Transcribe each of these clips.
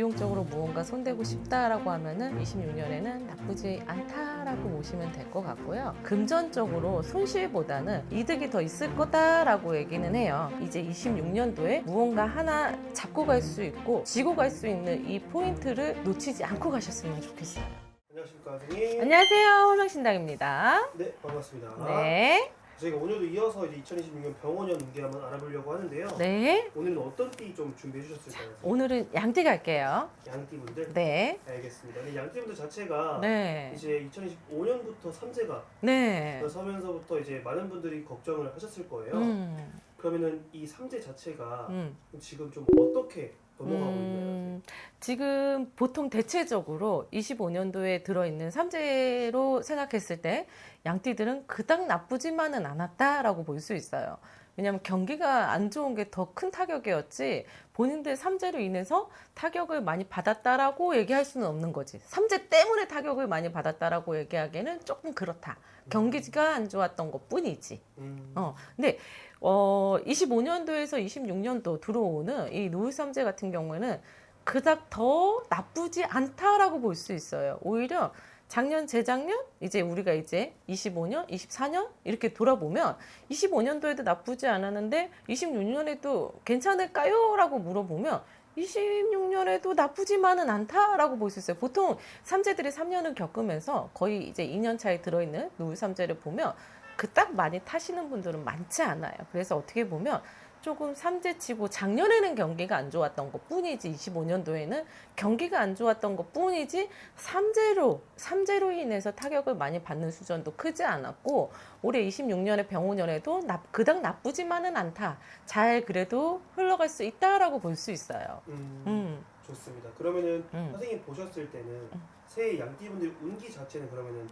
미용적으로 무언가 손대고 싶다라고 하면은 26년에는 나쁘지 않다라고 보시면 될 것 같고요. 금전적으로 손실보다는 이득이 더 있을 거다라고 얘기는 해요. 이제 26년도에 무언가 하나 잡고 갈 수 있고 지고 갈 수 있는 이 포인트를 놓치지 않고 가셨으면 좋겠어요. 안녕하십니까 선생님. 안녕하세요. 홀명신당입니다. 네 반갑습니다. 네. 저희가 오늘도 이어서 이제 2026년 병원년 운기 한번 알아보려고 하는데요. 네. 오늘은 어떤 띠 좀 준비해 주셨을까요? 오늘은 양띠 갈게요. 양띠분들. 네. 알겠습니다. 근데 양띠분들 자체가 네. 이제 2025년부터 삼재가 네. 서면서부터 이제 많은 분들이 걱정을 하셨을 거예요. 음. 그러면은 이 삼재 자체가 음. 지금 좀 어떻게 넘어가고 있나요? 음, 지금 보통 대체적으로 25년도에 들어있는 삼재로 생각했을 때 양띠들은 그닥 나쁘지만은 않았다라고 볼 수 있어요. 왜냐하면 경기가 안 좋은 게 더 큰 타격이었지 본인들 삼재로 인해서 타격을 많이 받았다라고 얘기할 수는 없는 거지. 삼재 때문에 타격을 많이 받았다라고 얘기하기에는 조금 그렇다. 경기가 안 좋았던 것 뿐이지. 음. 어, 근데 어 25년도에서 26년도 들어오는 이 노을삼재 같은 경우에는 그닥 더 나쁘지 않다라고 볼 수 있어요. 오히려 작년, 재작년, 이제 우리가 이제 25년, 24년 이렇게 돌아보면 25년도에도 나쁘지 않았는데 26년에도 괜찮을까요? 라고 물어보면 26년에도 나쁘지만은 않다라고 볼 수 있어요. 보통 삼재들이 3년을 겪으면서 거의 이제 2년 차에 들어있는 노을 삼재를 보면 그닥 많이 타시는 분들은 많지 않아요. 그래서 어떻게 보면 조금 삼재치고 작년에는 경기가 안 좋았던 것 뿐이지 25년도에는 경기가 안 좋았던 것 뿐이지 삼재로 삼재로 인해서 타격을 많이 받는 수준도 크지 않았고 올해 26년에 병원년에도 나, 그닥 나쁘지만은 않다. 잘 그래도 흘러갈 수 있다라고 볼 수 있어요. 음. 음. 좋습니다. 그러면은 음. 선생님 보셨을 때는 새 양띠분들 운기 자체는 그러면은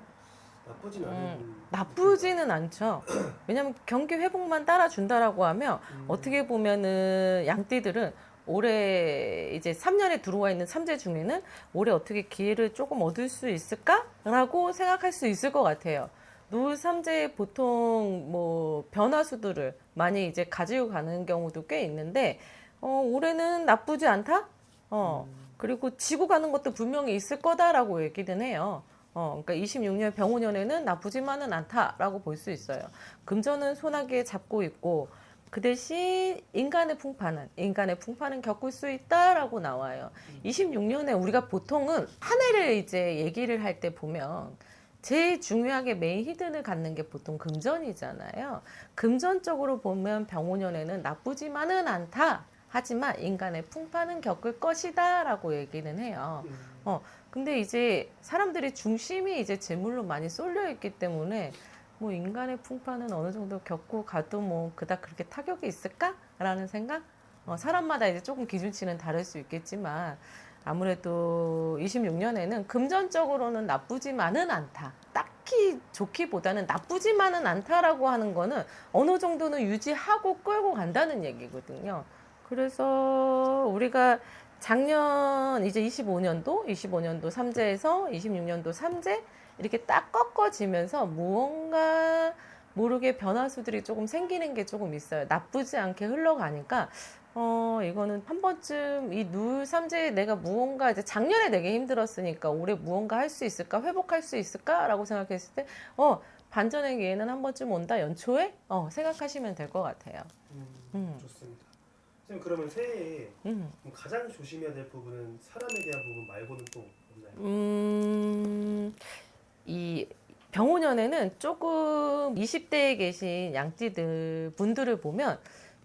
나쁘진 않은 음, 나쁘지는 않죠. 왜냐면 경기 회복만 따라준다라고 하면 음. 어떻게 보면은 양띠들은 올해 이제 3년에 들어와 있는 삼재 중에는 올해 어떻게 기회를 조금 얻을 수 있을까라고 생각할 수 있을 것 같아요. 노을 삼재 보통 뭐 변화수들을 많이 이제 가지고 가는 경우도 꽤 있는데 어, 올해는 나쁘지 않다. 어 그리고 지고 가는 것도 분명히 있을 거다라고 얘기는 해요. 어, 그러니까 26년 병호년에는 나쁘지만은 않다라고 볼 수 있어요. 금전은 소나기에 잡고 있고 그 대신 인간의 풍파는 인간의 풍파는 겪을 수 있다라고 나와요. 26년에 우리가 보통은 한 해를 이제 얘기를 할 때 보면 제일 중요하게 메인 히든을 갖는 게 보통 금전이잖아요. 금전적으로 보면 병호년에는 나쁘지만은 않다. 하지만 인간의 풍파는 겪을 것이다라고 얘기는 해요. 음. 어, 근데 이제 사람들이 중심이 이제 재물로 많이 쏠려 있기 때문에 뭐 인간의 풍파는 어느 정도 겪고 가도 뭐 그닥 그렇게 타격이 있을까라는 생각? 어, 사람마다 이제 조금 기준치는 다를 수 있겠지만 아무래도 26년에는 금전적으로는 나쁘지만은 않다. 딱히 좋기보다는 나쁘지만은 않다라고 하는 거는 어느 정도는 유지하고 끌고 간다는 얘기거든요. 그래서 우리가 작년 이제 25년도, 25년도 삼재에서 26년도 삼재 이렇게 딱 꺾어지면서 무언가 모르게 변화수들이 조금 생기는 게 조금 있어요. 나쁘지 않게 흘러가니까 어 이거는 한 번쯤 이누 삼재에 내가 무언가 이제 작년에 내게 힘들었으니까 올해 무언가 할 수 있을까 회복할 수 있을까라고 생각했을 때 어 반전의 기회는 한 번쯤 온다 연초에 어 생각하시면 될 것 같아요. 음, 음. 좋습니다. 선생님 그러면 새해에 음. 가장 조심해야 될 부분은 사람에 대한 부분 말고는 또 없나요? 음, 이 병호년에는 조금 20대에 계신 양띠들 분들을 보면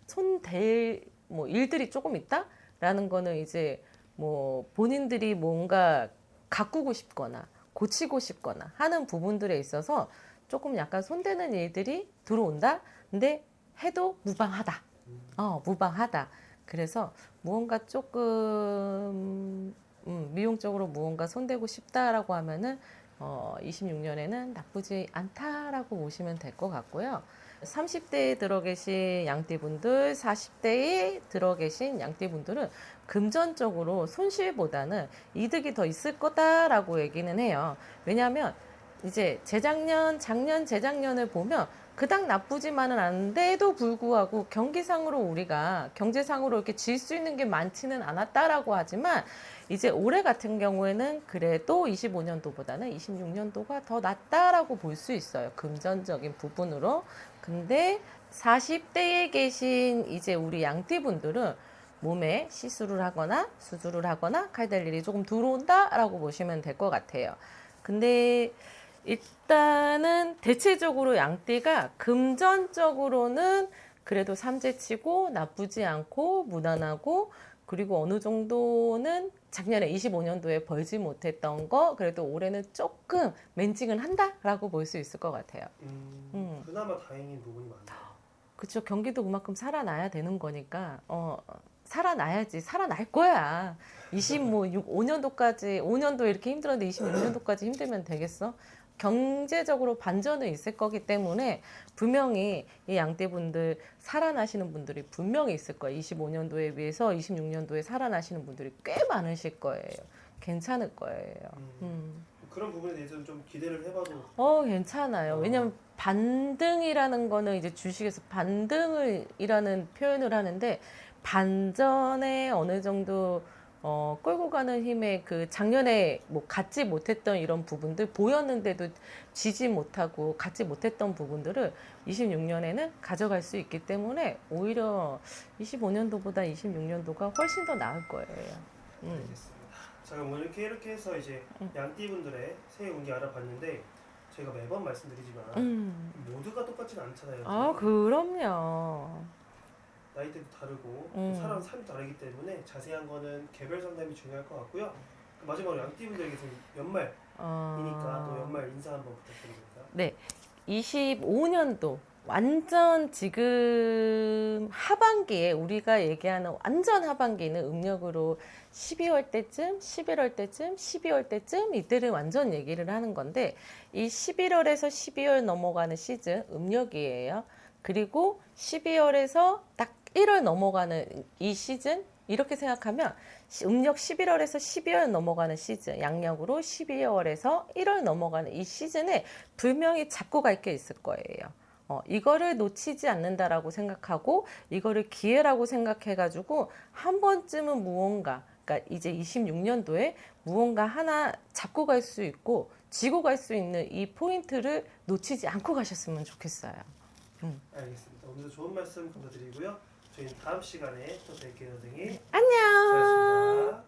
손댈 뭐 일들이 조금 있다라는 거는 이제 뭐 본인들이 뭔가 가꾸고 싶거나 고치고 싶거나 하는 부분들에 있어서 조금 약간 손대는 일들이 들어온다. 근데 해도 무방하다. 어, 무방하다. 그래서 무언가 조금 음, 미용적으로 무언가 손대고 싶다라고 하면은 어, 26년에는 나쁘지 않다라고 보시면 될 것 같고요. 30대에 들어 계신 양띠분들, 40대에 들어 계신 양띠분들은 금전적으로 손실보다는 이득이 더 있을 거다라고 얘기는 해요. 왜냐하면 이제 재작년, 작년, 재작년을 보면 그닥 나쁘지만은 않은데도 불구하고 경기상으로 우리가 경제상으로 이렇게 질 수 있는 게 많지는 않았다라고 하지만 이제 올해 같은 경우에는 그래도 25년도보다는 26년도가 더 낫다라고 볼 수 있어요. 금전적인 부분으로. 근데 40대에 계신 이제 우리 양띠분들은 몸에 시술을 하거나 수술을 하거나 가야 될 일이 조금 들어온다라고 보시면 될 것 같아요. 근데 일단은 대체적으로 양띠가 금전적으로는 그래도 삼재치고 나쁘지 않고 무난하고 그리고 어느 정도는 작년에 25년도에 벌지 못했던 거 그래도 올해는 조금 멘징은 한다라고 볼 수 있을 것 같아요. 음, 음. 그나마 다행인 부분이 많네요. 그쵸 경기도 그만큼 살아나야 되는 거니까 어 살아나야지 살아날 거야 20뭐 5년도까지 5년도 이렇게 힘들었는데 26년도까지 힘들면 되겠어 경제적으로 반전은 있을 거기 때문에 분명히 이 양떼분들 살아나시는 분들이 분명히 있을 거예요 25년도에 비해서 26년도에 살아나시는 분들이 꽤 많으실 거예요 괜찮을 거예요 음, 음. 그런 부분에 대해서는 좀 기대를 해봐도 어, 괜찮아요. 어. 왜냐면 반등이라는 거는 이제 주식에서 반등을 이라는 표현을 하는데 반전에 어느 정도 어, 끌고 가는 힘에 그 작년에 뭐 갖지 못했던 이런 부분들 보였는데도 지지 못하고 갖지 못했던 부분들을 26년에는 가져갈 수 있기 때문에 오히려 25년도보다 26년도가 훨씬 더 나을 거예요. 음. 알겠습니다. 자 그럼 오늘 이렇게 이렇게 해서 이제 음. 양띠분들의 새해 운기 알아봤는데 저희가 매번 말씀드리지만 음. 모두가 똑같진 않잖아요. 아, 그럼요. 나이대도 다르고 음. 사람 삶이 다르기 때문에 자세한 거는 개별 상담이 중요할 것 같고요. 그 마지막으로 양띠분들에게 좀 연말이니까 어... 또 연말 인사 한번 부탁드립니다. 네. 25년도 완전 지금 하반기에 우리가 얘기하는 완전 하반기는 음력으로 12월 때쯤, 11월 때쯤, 12월 때쯤 이때를 완전 얘기를 하는 건데 이 11월에서 12월 넘어가는 시즌 음력이에요. 그리고 12월에서 딱 1월 넘어가는 이 시즌 이렇게 생각하면 시- 음력 11월에서 12월 넘어가는 시즌 양력으로 12월에서 1월 넘어가는 이 시즌에 분명히 잡고 갈 게 있을 거예요. 어, 이거를 놓치지 않는다라고 생각하고 이거를 기회라고 생각해가지고 한 번쯤은 무언가 그러니까 이제 26년도에 무언가 하나 잡고 갈 수 있고 쥐고 갈 수 있는 이 포인트를 놓치지 않고 가셨으면 좋겠어요. 알겠습니다. 오늘도 좋은 말씀 감사드리고요. 저희는 다음 시간에 또 뵐게요, 선생님. 안녕. 수고하셨습니다.